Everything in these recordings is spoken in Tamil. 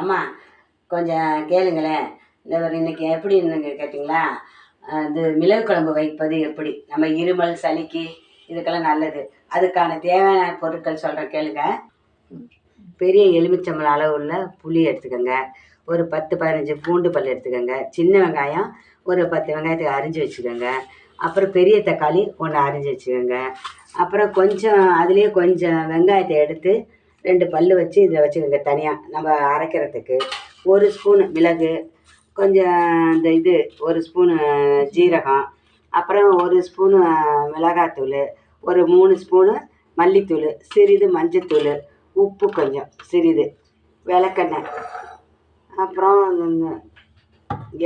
அம்மா கொஞ்சம் கேளுங்களேன். இந்த ஒரு இன்னைக்கு எப்படி கேட்டிங்களா? இது மிளகு குழம்பு வைப்பது எப்படி? நம்ம இருமல் சளிக்கு இதுக்கெல்லாம் நல்லது. அதுக்கான தேவையான பொருட்கள் சொல்கிறேன் கேளுங்க. பெரிய எலுமிச்சம்பழம் அளவு உள்ள புளி எடுத்துக்கோங்க. ஒரு பத்து பதினஞ்சு பூண்டு பல் எடுத்துக்கோங்க. சின்ன வெங்காயம் ஒரு பத்து வெங்காயத்துக்கு அரிஞ்சு வச்சுக்கோங்க. அப்புறம் பெரிய தக்காளி ஒன்று அரிஞ்சு வச்சுக்கோங்க. அப்புறம் கொஞ்சம் அதுலேயே கொஞ்சம் வெங்காயத்தை எடுத்து ரெண்டு பல் வச்சு இதில் வச்சுக்கோங்க தனியாக நம்ம அரைக்கிறதுக்கு ஒரு ஸ்பூனு மிளகு கொஞ்சம் இந்த இது ஒரு ஸ்பூனு ஜீரகம் அப்புறம் ஒரு ஸ்பூனு மிளகாத்தூள் ஒரு மூணு ஸ்பூனு மல்லித்தூள் சிறிது மஞ்சத்தூள் உப்பு கொஞ்சம் சிறிது விளக்கெண்ணெய் அப்புறம்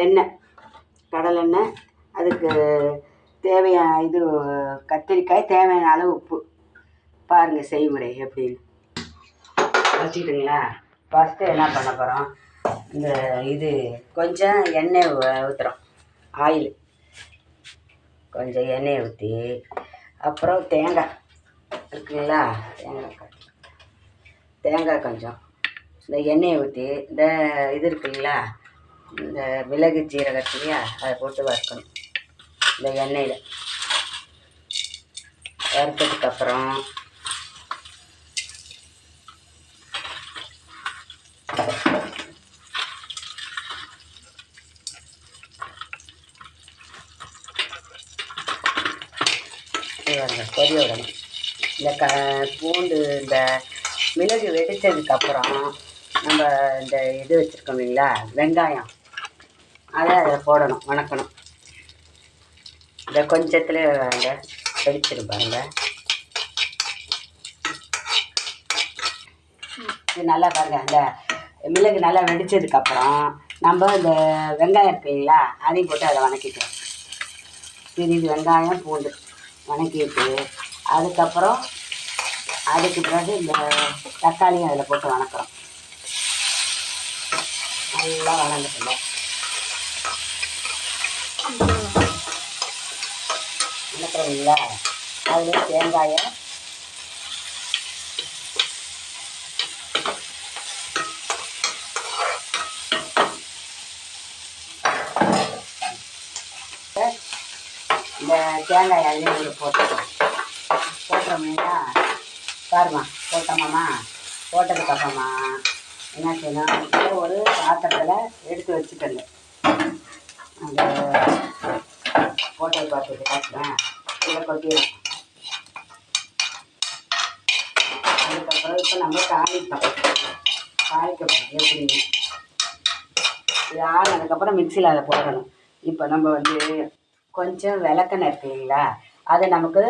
எண்ணெய் கடலெண்ணெய் அதுக்கு தேவையான இது கத்திரிக்காய் தேவையான அளவு உப்பு. பாருங்கள் செய்முறை எப்படின்னு. வச்சுக்கிட்டுங்களா ஃபஸ்ட்டு என்ன பண்ண போகிறோம் இந்த இது கொஞ்சம் எண்ணெய் ஊற்றுறோம் ஆயில் கொஞ்சம் எண்ணெய் ஊற்றி அப்புறம் தேங்காய் இருக்குங்களா? தேங்காய் கொஞ்சம். தேங்காய் கொஞ்சம். இந்த எண்ணெயை ஊற்றி இந்த இது இருக்குங்களா? இந்த மிளகு ஜீரகம் அதை போட்டு வறுக்கணும். இந்த எண்ணெயில். வறுத்ததுக்கப்புறம் கொதி விடணும் இந்த க பூண்டு இந்த மிளகு வெடித்ததுக்கப்புறம் நம்ம இந்த இது வச்சுருக்கோம் இல்லைங்களா வெங்காயம். அதை அதில் போடணும் வணக்கணும். இந்த கொஞ்சத்தில் அந்த வெடிச்சிருப்பாங்க இது நல்லா பாருங்க அந்த மிளகு நல்லா வெடிச்சதுக்கப்புறம் நம்ம இந்த வெங்காயம் இருக்கு இல்லைங்களா அதையும் போட்டு அதை வணக்கிட்டோம் சிறிது வெங்காயம் பூண்டு வணக்கிட்டு அதுக்கப்புறம் அதுக்கு பிறகு இந்த தக்காளியும் அதில் போட்டு வணக்கிறோம். நல்லா வணங்கட்டும். வணக்கிறோங்களா? அதுலேயும் தேங்காயை இந்த தேங்காய் அதிலே ஒரு போட்டுக்கலாம் போட்டுறோம்னா பாருமா போட்டோமாம்மா. போட்டதுக்கப்புறமா என்ன செய்யணும்? ஒரு பாத்திரத்தில் எடுத்து வச்சுக்கோங்க. அந்த போட்டது பாத்திரத்தை காட்டுறேன் இதை கொட்டிடும் அதுக்கப்புறம் இப்போ நம்ம தாளிப்போம் தாளிக்கப்போம் எப்படின்னு. இது ஆனதுக்கப்புறம் மிக்சியில் அதை போடணும் இப்போ நம்ம வந்து கொஞ்சம் விளக்கெண்ணெய் இருக்கு இல்லைங்களா? அது நமக்கு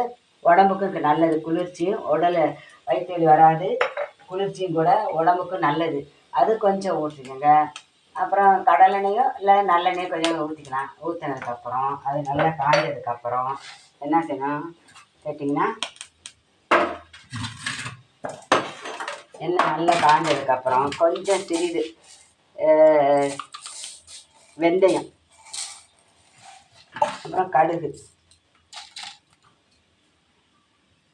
உடம்புக்கு நல்லது. குளிர்ச்சியும் உடல் வயிற்று வராது. குளிர்ச்சியும் கூட உடம்புக்கு நல்லது. அது கொஞ்சம் ஊற்றிக்கோங்க. அப்புறம் கடலெண்ணெயோ இல்லை நல்லெண்ணெயோ கொஞ்சம் ஊற்றிக்கலாம். ஊற்றினதுக்கப்புறம் அது நல்லா காய்ஞ்சதுக்கப்புறம் என்ன செய்யணும்? கேட்டிங்கன்னா எண்ணெய் நல்லா காய்ஞ்சதுக்கப்புறம் கொஞ்சம் சிறிது வெந்தயம். அப்புறம் கடுகு.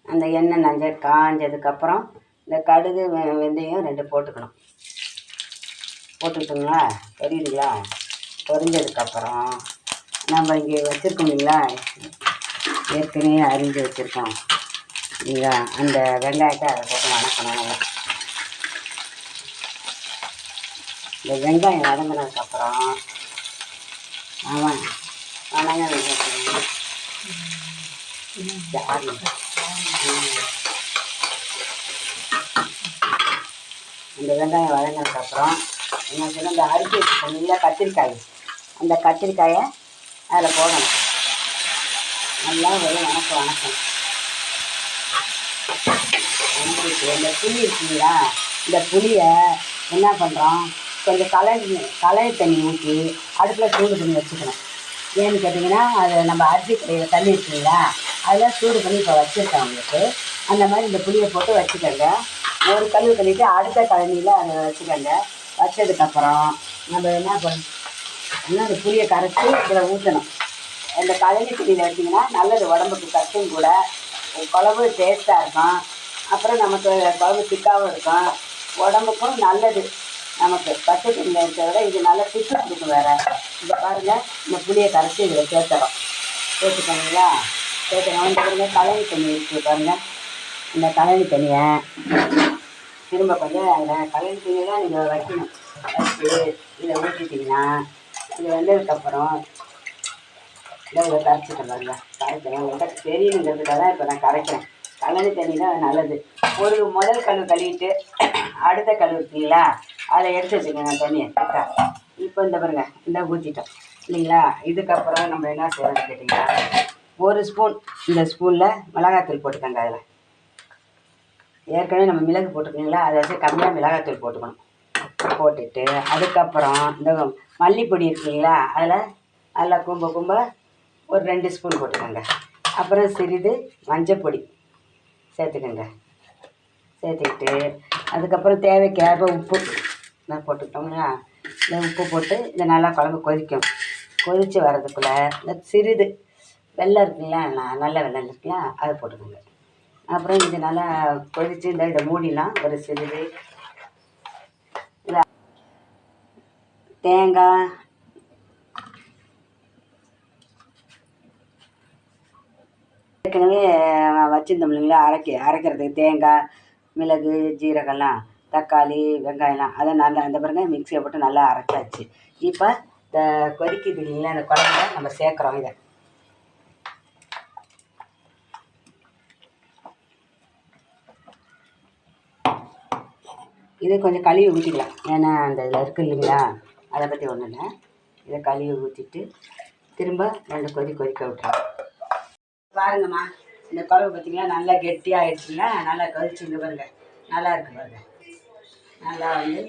அந்த எண்ணெய் நஞ்ச காஞ்சதுக்கப்புறம் இந்த கடுகு வெந்தயம் ரெண்டு போட்டுக்கணும். போட்டுக்கிட்டோங்களா? தெரியுதுங்களா? பொரிஞ்சதுக்கப்புறம் நம்ம இங்கே வச்சுருக்கோம் இல்லைங்களா? ஏற்கனவே அரிஞ்சு வச்சுருக்கோம். இல்லைங்களா அந்த வெங்காயத்தை அதை போட்டு வணக்கணும் இந்த வெங்காயம் வதங்கினதுக்கப்புறம் ஆமாம் வணங்க வெங்காயம் இந்த வெங்காயம் வதங்கினதுக்கப்புறம் என்ன செய்யணும் இந்த அரிசி வச்சுக்கணும் இல்லை கத்திரிக்காய் அந்த கத்திரிக்காயை அதில் போடணும் நல்லா ஒரு வணக்கம் வணக்கம் இந்த புளி இருக்குங்களா இந்த புளியை என்ன பண்ணுறோம் கொஞ்சம் கலை கலை தண்ணி ஊற்றி அடுப்பில் சூடு பண்ணி வச்சுக்கணும் ஏன்னு கேட்டிங்கன்னா அது நம்ம அரிசி கடையில் தண்ணி இருக்குங்களா அதெல்லாம் சூடு பண்ணி இப்போ வச்சுருக்கேன் உங்களுக்கு. அந்த மாதிரி இந்த புளியை போட்டு வச்சுக்கோங்க. ஒரு கழுவு கழுவிட்டு அடுத்த கழனியில் அதை வச்சுக்கோங்க. வச்சதுக்கப்புறம் நம்ம என்ன பண்ணணும் அந்த புளியை கரைச்சி இதில் ஊற்றணும் இந்த கழனி புளியில் வச்சிங்கன்னா நல்லது உடம்புக்கு சத்தும் கூட. குழம்பு டேஸ்ட்டாக இருக்கும். அப்புறம் நமக்கு குழம்பு திக்காகவும் இருக்கும். உடம்புக்கும் நல்லது. நமக்கு பச்சை தண்ணியில் இருக்கிறத விட இது நல்லா திட்டு கொடுக்கும் வேறு. இந்த பாருங்கள் இந்த புளியை கரைச்சி இதில் சேர்த்துறோம். சேர்த்துக்கோங்களா சேர்த்துக்கோங்க இந்த பாருங்க கழனி தண்ணி இருக்குது பாருங்கள் இந்த கழனி தண்ணியை திரும்ப கொஞ்சம் அதில் கழனி தண்ணியை தான் நீங்கள் வைக்கணும். வச்சு இதை ஊற்றிட்டிங்கன்னா இது வந்ததுக்கப்புறம் இதை இதை கரைச்சிட்டேன் பாருங்க. கரைக்கிறேன். உங்களுக்கு தெரியுங்கிறதுக்காக தான் இப்போ நான் கரைக்கிறேன். கழனி தண்ணி தான் நல்லது. ஒரு முதல் கழுவு கழுவிட்டு அடுத்த கழுவு இருக்குங்களா? அதை எடுத்து வச்சுக்கோங்க தண்ணியை இப்போ இந்த பாருங்க இந்த ஊற்றிட்டோம் இல்லைங்களா? இதுக்கப்புறம் நம்ம என்ன செய்யணும்னு கேட்டிங்கன்னா ஒரு ஸ்பூன் இந்த ஸ்பூனில் மிளகாத்தூள் போட்டுக்கோங்க அதில். ஏற்கனவே நம்ம மிளகு போட்டுருக்கீங்களா அதை வச்சு கம்மியாக மிளகாத்தூள் போட்டுக்கணும். போட்டுட்டு அதுக்கப்புறம் இந்த மல்லிப்பொடி இருக்குங்களா? அதில் நல்லா கும்ப கும்ப ஒரு ரெண்டு ஸ்பூன் போட்டுக்கோங்க. அப்புறம் சிறிது மஞ்சப்பொடி. சேர்த்துக்கங்க. சேர்த்துக்கிட்டு அதுக்கப்புறம் தேவைக்கேற்ப உப்பு நான் போட்டுக்கிட்டோம்னா இந்த உப்பு போட்டு இந்த நல்லா குழம்பு கொதிக்கும். கொதித்து வர்றதுக்குள்ளே இந்த சிறிது வெள்ளம் இருக்குங்களா ந- நல்ல வெள்ளம் இருக்குங்களா அதை போட்டுக்கோங்க. அப்புறம் இது நல்லா கொதித்து இந்த இதை மூடிலாம் ஒரு சிறிது. தேங்காய் ஏற்கனவே வச்சுருந்தோம் இல்லைங்களா? அரைக்க அரைக்கிறதுக்கு தேங்காய் மிளகு ஜீரகம்லாம் தக்காளி வெங்காயம்லாம். அதை நல்லா அந்த பாருங்க மிக்சியை போட்டு நல்லா அரைச்சாச்சு. இப்போ இந்த கொதிக்குது இல்லைங்களா அந்த குழம்புல நம்ம சேர்க்குறோம் இதை. இதை கொஞ்சம் கழுவி ஊற்றிக்கலாம் ஏன்னா அந்த இதில் இருக்குது இல்லைங்களா? அதை பற்றி ஒன்றும் இல்லை. இதை கழுவி ஊற்றிட்டு திரும்ப ரெண்டு கொதி கொதிக்க விட்டுறோம். பாருங்கம்மா இந்த குழம்பு பார்த்தீங்கன்னா நல்லா கெட்டியாகிடுச்சுங்களா நல்லா கழிச்சுங்க பாருங்க. நல்லா இருக்கு பாருங்க. நல்லா வந்து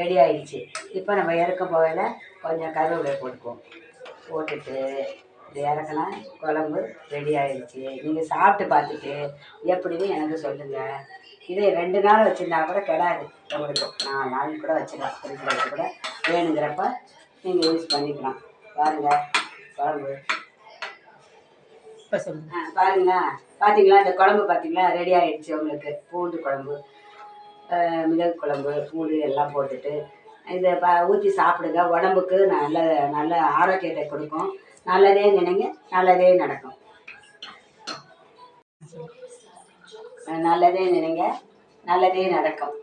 ரெடி ஆயிடுச்சு. இப்போ நம்ம இறக்க போகையில் கொஞ்சம் கருவேப்பிலை போட்டுக்குவோம். போட்டுட்டு இது இறக்கலாம். குழம்பு ரெடி ஆயிடுச்சு. நீங்கள் சாப்பிட்டு பார்த்துட்டு எப்படின்னு எனக்கு சொல்லுங்கள் இதே ரெண்டு நாள் வச்சுருந்தா கூட கிடாது. உங்களுக்கு நாலு நாள் கூட வச்சுக்கலாம் ஃப்ரிட்ஜில் வச்சு கூட வேணுங்கிறப்ப நீங்கள் யூஸ் பண்ணிக்கலாம். பாருங்கள் குழம்பு இப்போ சொல்லுங்க. பாருங்களா பார்த்தீங்களா இந்த குழம்பு பார்த்தீங்களா ரெடி ஆயிடுச்சு உங்களுக்கு பூண்டு குழம்பு மிளகு குழம்பு பூண்டு எல்லாம் போட்டுட்டு இதை ப ஊற்றி சாப்பிடுங்க. உடம்புக்கு நல்ல நல்ல ஆரோக்கியத்தை கொடுக்கும். நல்லதே நினைங்க நல்லதே நடக்கும். நல்லதே நினைங்க நல்லதே நடக்கும்.